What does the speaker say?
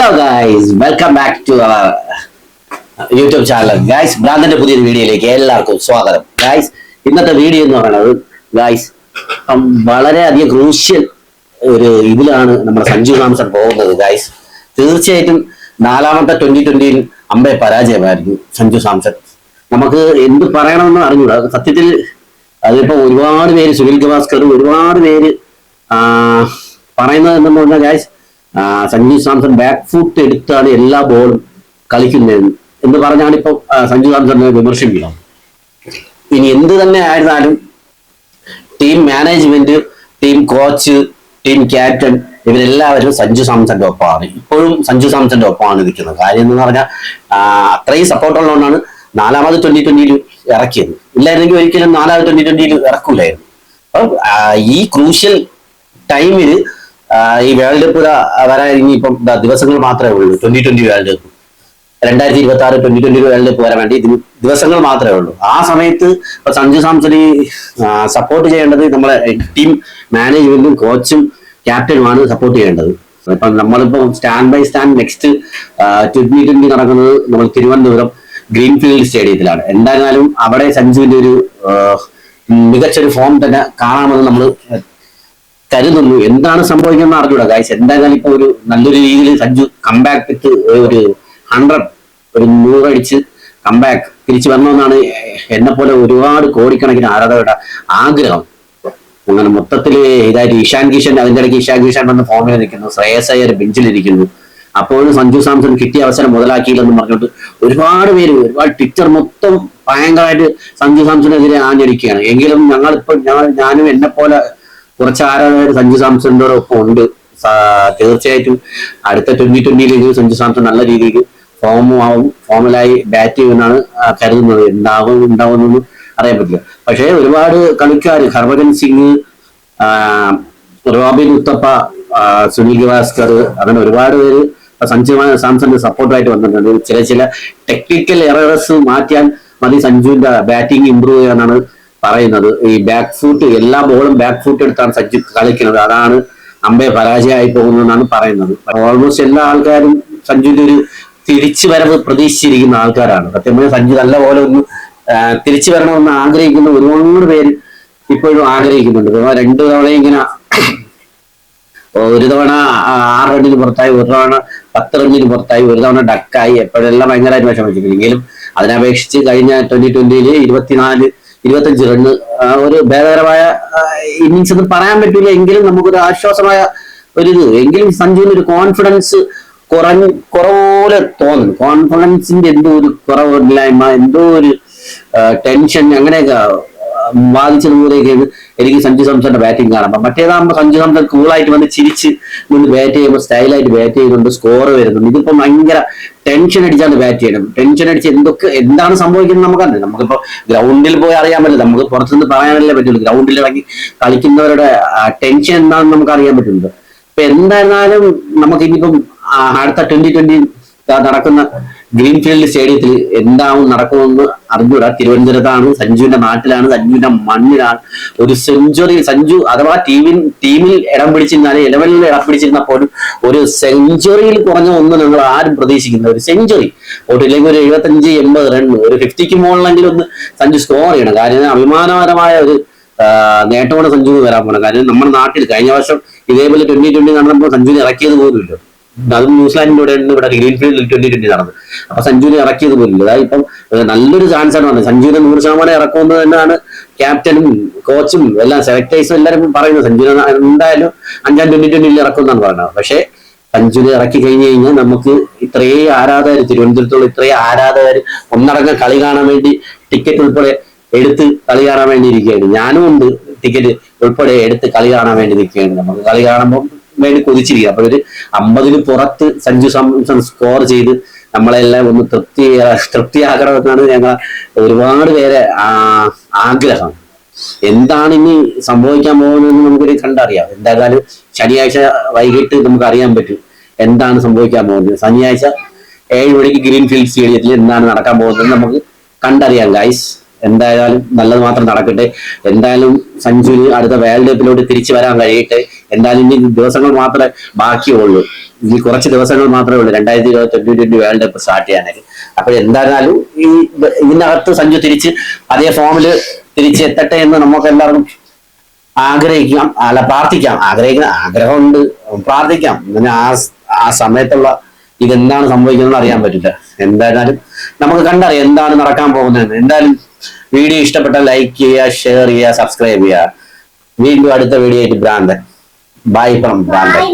Hello guys welcome back to our YouTube channel guys ഭ്രാന്തന്റെ പുതിയൊരു വീഡിയോയിലേക്ക് എല്ലാവർക്കും സ്വാഗതം. ഗായ്സ് ഇന്നത്തെ വീഡിയോ എന്ന് പറയുന്നത് ഗായ്സ് വളരെയധികം ക്രൂഷ്യൽ ഒരു ഇതിലാണ് നമ്മുടെ സഞ്ജു സാംസൺ പോകുന്നത് ഗായ്സ് തീർച്ചയായിട്ടും നാലാമത്തെ ട്വന്റി ട്വന്റിയിൽ അമ്പയെ പരാജയമായിരുന്നു സഞ്ജു സാംസൺ നമുക്ക് എന്ത് പറയണമെന്ന് അറിഞ്ഞൂടാ. സത്യത്തിൽ അതിപ്പോ ഒരുപാട് പേര് സുനിൽ ഗവാസ്കർ ഒരുപാട് പേര് പറയുന്നത് എന്തെന്ന് പറഞ്ഞാൽ guys Sanju Samson back foot എടുത്താണ് എല്ലാ ബോളും കളിക്കുന്നത് എന്ന് പറഞ്ഞാണ് ഇപ്പൊ സഞ്ജു സാംസണിനെ വിമർശിക്കുന്നത് ഇനി എന്ത് തന്നെ ആയിരുന്നാലും team management team coach team captain ഇവരെല്ലാവരും സഞ്ജു സാംസന്റെ ഒപ്പമാണ്. ഇപ്പോഴും സഞ്ജു സാംസന്റെ ഒപ്പമാണ് നിൽക്കുന്നത്. കാര്യം എന്ന് പറഞ്ഞാൽ അത്രയും സപ്പോർട്ട് ഉള്ളതുകൊണ്ടാണ് നാലാമത് ട്വന്റി ട്വന്റിയിൽ ഇറക്കിയത്. ഇല്ലായിരുന്നെങ്കിൽ ഒരിക്കലും നാലാമത് ട്വന്റി ട്വന്റിയിൽ ഇറക്കൂലായിരുന്നു. അപ്പം ഈ ക്രൂഷ്യൽ ടൈമിൽ ഈ വേൾഡ് കപ്പ് വരാൻ ഇനിയിപ്പം ദാ ദിവസങ്ങൾ മാത്രമേ ഉള്ളൂ. Twenty twenty world cup. രണ്ടായിരത്തി ഇരുപത്തി ആറ് ട്വന്റി ട്വന്റി വേൾഡ് കപ്പ് വരാൻ വേണ്ടി ദിവസങ്ങൾ മാത്രമേ ഉള്ളൂ. ആ സമയത്ത് ഇപ്പൊ സഞ്ജു സാംസണി സപ്പോർട്ട് ചെയ്യേണ്ടത് നമ്മളെ ടീം മാനേജ്മെന്റും കോച്ചും ക്യാപ്റ്റനുമാണ് സപ്പോർട്ട് ചെയ്യേണ്ടത്. ഇപ്പൊ നമ്മളിപ്പോ stand by stand next twenty twenty നടക്കുന്നത് നമ്മൾ തിരുവനന്തപുരം ഗ്രീൻഫീൽഡ് സ്റ്റേഡിയത്തിലാണ് എന്തായാലും അവിടെ സഞ്ജുവിന്റെ ഒരു മികച്ചൊരു ഫോം തന്നെ കാണാമെന്ന് നമ്മൾ കരുതുന്നു. എന്താണ് സംഭവിക്കുന്നത് അറിഞ്ഞൂടാ ഗായ്സ് എന്തായാലും ഇപ്പൊ ഒരു നല്ലൊരു രീതിയിൽ സഞ്ജു കംബാക്ക് വിത്ത് ഒരു ഹൺഡ്രഡ് ഒരു നൂറടിച്ച് കംബാക്ക് തിരിച്ചു വരണമെന്നാണ് എന്നെ പോലെ ഒരുപാട് കോടിക്കണക്കിന് ആരാധകരുടെ ആഗ്രഹം. അങ്ങനെ മൊത്തത്തിൽ ഇതായിട്ട് ഇഷാൻ കിഷൻ അതിന്റെ ഇടയ്ക്ക് ഇഷാൻ കിഷൻ വന്ന് ഫോമിൽ നിൽക്കുന്നു. ശ്രേയസ് അയ്യർ ബെഞ്ചിലിരിക്കുന്നു അപ്പോഴും സഞ്ജു സാംസൺ കിട്ടിയ അവസരം മുതലാക്കിയില്ലെന്ന് പറഞ്ഞിട്ട് ഒരുപാട് പേര് ഒരുപാട് ട്വിറ്റർ മൊത്തം ഭയങ്കരമായിട്ട് സഞ്ജു സാംസണെതിരെ ആഞ്ഞടിക്കുകയാണ്. എങ്കിലും ഞങ്ങൾ ഞാനും എന്നെ പോലെ കുറച്ച് ആരാധകർ സഞ്ജു സാംസണിന്റെ ഒപ്പം ഉണ്ട്. തീർച്ചയായിട്ടും അടുത്ത ട്വന്റി ട്വന്റിയിലേക്ക് സഞ്ജു സാംസൺ നല്ല രീതിയിൽ ഫോമും ആവും. ഫോമിലായി ബാറ്റ് ചെയ്യുമെന്നാണ് കരുതുന്നത്. ഉണ്ടാവും ഉണ്ടാവുമെന്നൊന്നും അറിയാൻ പറ്റില്ല. പക്ഷേ ഒരുപാട് കളിക്കാർ ഹർഭജൻ സിംഗ് റോബിൻ ഉത്തപ്പ സുനിൽ ഗവാസ്കർ അങ്ങനെ ഒരുപാട് പേര് സഞ്ജു സാംസന്റെ സപ്പോർട്ടായിട്ട് വന്നിട്ടുണ്ട്. ചില ചില ടെക്നിക്കൽ എറേഴ്സ് മാറ്റിയാൽ മതി സഞ്ജുവിന്റെ ബാറ്റിംഗ് ഇമ്പ്രൂവ് ചെയ്യാനാണ് പറയുന്നത് ഈ ബാക്ക് ഫൂട്ട് എല്ലാ ബോളും ബാക്ക് ഫുട്ട് എടുത്താണ് സജിത്ത് കളിക്കുന്നത്. അതാണ് അമ്പയ പരാജയമായി പോകുന്നതെന്നാണ് പറയുന്നത്. ഓൾമോസ്റ്റ് എല്ലാ ആൾക്കാരും സഞ്ജുവിന്റെ ഒരു തിരിച്ചു വരവ് പ്രതീക്ഷിച്ചിരിക്കുന്ന ആൾക്കാരാണ്. സത്യം പറഞ്ഞാൽ സഞ്ജു നല്ല പോലെ ഒന്ന് തിരിച്ചു വരണമെന്ന് ആഗ്രഹിക്കുന്ന ഒരുപാട് പേര് ഇപ്പോഴും ആഗ്രഹിക്കുന്നുണ്ട്. രണ്ടു തവണ ഇങ്ങനെ ഒരു തവണ ആറ് റണ്ണിന് പുറത്തായി ഒരു തവണ പത്ത് റണ്ണിന് പുറത്തായി ഒരു തവണ ഡക്കായി. എപ്പോഴെല്ലാം ഭയങ്കരമായിട്ട് വിഷമിച്ചിട്ടുണ്ട് എങ്കിലും അതിനപേക്ഷിച്ച് കഴിഞ്ഞ ട്വന്റി ട്വന്റിയിൽ ഇരുപത്തിനാല് ഇരുപത്തഞ്ച് റണ്ണ് ആ, ഒരു ഭേദകരമായ ഇന്നിങ്സ് എന്ന് പറയാൻ പറ്റില്ല എങ്കിലും നമുക്കൊരു ആശ്വാസമായ ഒരു ഇത്. എങ്കിലും സഞ്ജുവിന് ഒരു കോൺഫിഡൻസ് കുറഞ്ഞ കുറവോലെ തോന്നുന്നു. കോൺഫിഡൻസിന്റെ എന്തോ ഒരു കുറവില്ലായ്മ എന്തോ ഒരു ടെൻഷൻ അങ്ങനെയൊക്കെ ബാധിച്ചതുപോലെയൊക്കെയാണ് എനിക്ക് സഞ്ജു സാംസന്റെ ബാറ്റിംഗ് കാണാം. മറ്റേതാകുമ്പോൾ സഞ്ജു സാംസൺ കൂളായിട്ട് വന്ന് ചിരിച്ച് നിന്ന് ബാറ്റ് ചെയ്യുമ്പോൾ സ്റ്റൈലായിട്ട് ബാറ്റ് ചെയ്തുകൊണ്ട് സ്കോർ വരുന്നുണ്ട്. ഇതിപ്പോ ഭയങ്കര ടെൻഷൻ അടിച്ചാണ് ബാറ്റ് ചെയ്യണം ടെൻഷൻ അടിച്ച് എന്തൊക്കെ എന്താണ് സംഭവിക്കുന്നത് നമുക്കറിയാം നമുക്കിപ്പോ ഗ്രൗണ്ടിൽ പോയി അറിയാൻ പറ്റില്ല. നമുക്ക് പുറത്തുനിന്ന് പറയാനല്ലേ പറ്റുള്ളൂ. ഗ്രൗണ്ടിൽ ഇറങ്ങി കളിക്കുന്നവരുടെ ടെൻഷൻ എന്താണെന്ന് നമുക്ക് അറിയാൻ പറ്റുന്നത്. ഇപ്പൊ എന്തായിരുന്നാലും നമുക്ക് ഇനിയിപ്പം അടുത്ത ട്വന്റി ട്വന്റി നടക്കുന്ന ഗ്രീൻഫീൽഡ് സ്റ്റേഡിയത്തിൽ എന്താവും നടക്കുമെന്ന് അറിഞ്ഞൂടാ. തിരുവനന്തപുരത്താണ് സഞ്ജുവിന്റെ നാട്ടിലാണ് സഞ്ജുവിന്റെ മണ്ണിലാണ്. ഒരു സെഞ്ചുറി സഞ്ജു അഥവാ ടീമിൽ ടീമിൽ ഇടം പിടിച്ചിരുന്നാലും ഇലവനിൽ ഇടം പിടിച്ചിരുന്ന പോലും ഒരു സെഞ്ചുറിയിൽ കുറഞ്ഞ ഒന്നും ഞങ്ങൾ ആരും പ്രതീക്ഷിക്കുന്ന ഒരു സെഞ്ചുറി ഒട്ടില്ലെങ്കിൽ ഒരു എഴുപത്തഞ്ച് എൺപത് റൺ ഒരു ഫിഫ്റ്റിക്ക് മുകളിലെങ്കിലും ഒന്ന് സഞ്ജു സ്കോർ ചെയ്യണം. കാര്യം അഭിമാനകരമായ ഒരു നേട്ടമാണ് സഞ്ജുവിന് വരാൻ പോകണം കാര്യം നമ്മുടെ നാട്ടിൽ കഴിഞ്ഞ വർഷം ഇതേപോലെ ട്വന്റി ട്വന്റി നടന്നപ്പോൾ സഞ്ജുവിനെ ഇറക്കിയത് പോലുമില്ല. അതും ന്യൂസിലാൻഡിലൂടെയാണ് ഇവിടെ ഇവിടെ ഗ്രീൻഫീൽഡിൽ ട്വന്റി ട്വന്റി നടന്നത്. അപ്പൊ സഞ്ജുവിനെ ഇറക്കിയത് പോലില്ല അതായത് ഇപ്പം നല്ലൊരു ചാൻസ് ആണ് വന്നത്. സഞ്ജുവിനെ നൂറ് ശതമാനം ഇറക്കുമെന്ന് തന്നെയാണ് ക്യാപ്റ്റനും കോച്ചും എല്ലാം സെലക്ടേഴ്സും എല്ലാവരും പറയുന്നത്. സഞ്ജുവിനെ എന്തായാലും അഞ്ചാം ട്വന്റി ട്വന്റിയിൽ ഇറക്കുമെന്നാണ് പറയുന്നത്. പക്ഷേ സഞ്ജുവിനെ ഇറക്കി കഴിഞ്ഞു കഴിഞ്ഞാൽ നമുക്ക് ഇത്രയും ആരാധകർ തിരുവനന്തപുരത്തുള്ള ഇത്രയും ആരാധകർ ഒന്നടങ്കം കളി കാണാൻ വേണ്ടി ടിക്കറ്റ് ഉൾപ്പെടെ എടുത്ത് കളി കാണാൻ വേണ്ടി ഇരിക്കുകയാണ്. ഞാനും ഉണ്ട് ടിക്കറ്റ് ഉൾപ്പെടെ എടുത്ത് കളി കാണാൻ വേണ്ടി നിൽക്കുകയാണ്. നമുക്ക് കളി കാണുമ്പോൾ വേണ്ടി കൊതിച്ചിരിക്കുക. അപ്പൊ ഒരു അമ്പതിന് പുറത്ത് സഞ്ജു സാംസൺ സ്കോർ ചെയ്ത് നമ്മളെല്ലാം ഒന്ന് തൃപ്തി തൃപ്തിയാകണമെന്നാണ് ഞങ്ങൾ ഒരുപാട് പേരെ ആഗ്രഹം. എന്താണ് ഇനി സംഭവിക്കാൻ പോകുന്നതെന്ന് നമുക്കൊരു കണ്ടറിയാം. എന്തായാലും ശനിയാഴ്ച വൈകിട്ട് നമുക്ക് അറിയാൻ പറ്റും എന്താണ് സംഭവിക്കാൻ പോകുന്നത്. ശനിയാഴ്ച ഏഴ് മണിക്ക് ഗ്രീൻഫീൽഡ് സ്റ്റേഡിയത്തിൽ എന്താണ് നടക്കാൻ പോകുന്നത് നമുക്ക് കണ്ടറിയാം ഗൈസ് എന്തായാലും നല്ലത് മാത്രം നടക്കട്ടെ. എന്തായാലും സഞ്ജുവിന് അടുത്ത വേൾഡ് കപ്പിലോട്ട് തിരിച്ചു വരാൻ കഴിയട്ടെ. എന്തായാലും ഇനി ദിവസങ്ങൾ മാത്രമേ ബാക്കിയുള്ളൂ. ഇനി കുറച്ച് ദിവസങ്ങൾ മാത്രമേ ഉള്ളൂ. രണ്ടായിരത്തി ഇരുപത്തി twenty twenty world cup start ചെയ്യാനായിട്ട് അപ്പോൾ എന്തായാലും ഈ ഇതിനകത്ത് സഞ്ജു തിരിച്ച് അതേ ഫോമിൽ തിരിച്ച് എത്തട്ടെ എന്ന് നമുക്ക് എല്ലാവർക്കും ആഗ്രഹിക്കാം. അല്ല പ്രാർത്ഥിക്കാം. ആഗ്രഹിക്കുന്ന ആഗ്രഹമുണ്ട്. പ്രാർത്ഥിക്കാം. പിന്നെ ആ ആ സമയത്തുള്ള ഇതെന്താണ് സംഭവിക്കുന്നത് അറിയാൻ പറ്റില്ല. എന്തായാലും നമുക്ക് കണ്ടറിയാം എന്താണ് നടക്കാൻ പോകുന്നത് എന്തായാലും വീഡിയോ ഇഷ്ടപ്പെട്ടാൽ ലൈക്ക് ചെയ്യുക ഷെയർ ചെയ്യുക സബ്സ്ക്രൈബ് ചെയ്യുക. വീണ്ടും അടുത്ത വീഡിയോ ആയിട്ട് ഭ്രാന്തൻ. ബൈ ഫ്രം ഭ്രാന്തൻ.